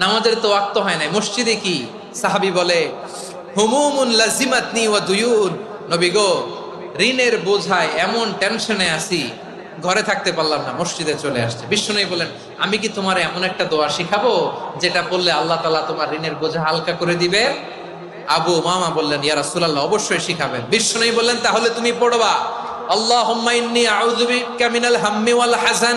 নামাজের তো ওয়াক্ত হয় নাই। মসজিদে কি সাহাবি বলে, হুমুমুন লাজিমাতনি ওয়া দুয়ুন। নবী গো, ঋণের বোঝায় এমন টেনশনে আছি, ঘরে থাকতে পারলাম না, মসজিদে চলে আসছে। বিষ্ণু বলেন, আমি কি তোমার এমন একটা দোয়া শিখাবো, যেটা বললে আল্লাহ তাআলা তোমার ঋণের বোঝা হালকা করে দিবে আবু মামা বললেন, ইয়া রাসূলুল্লাহ, অবশ্যই শিখাবেন। বিষ্ণু বললেন, তাহলে তুমি পড়বা, আল্লাহুম্মা ইন্নী আউযু বিকা মিনাল হাম্মি হাসান।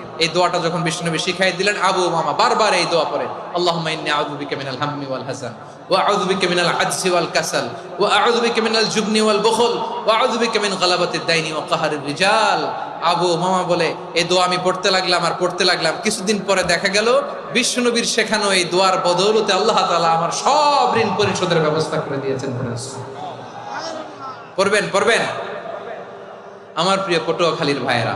এই দোয়াটা যখন বিষ্ণুনবী শিখাই দিলেন, আবু মামা বারবার এই দোয়া ওয়াল হাসান কিছুদিন পরে দেখা গেল দোয়ার বদৌলতে আল্লাহ আমার সব ঋণ পরিশোধের ব্যবস্থা করে দিয়েছেন পড়বেন পড়বেন। আমার প্রিয় পটুয়াখালীর ভাইয়েরা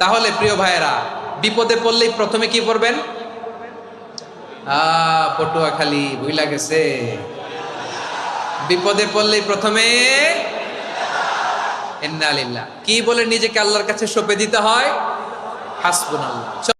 তাহলে প্রিয় ভাইয়েরা, বিপদে পড়লেই প্রথমে কি পড়বেন? আ পটুয়া খালি ভুইলা গেছে। বিপদে পড়লেই প্রথমে কি বলে নিজেকে আল্লাহর কাছে সঁপে দিতে হয়? হাসবুনাল্লাহ।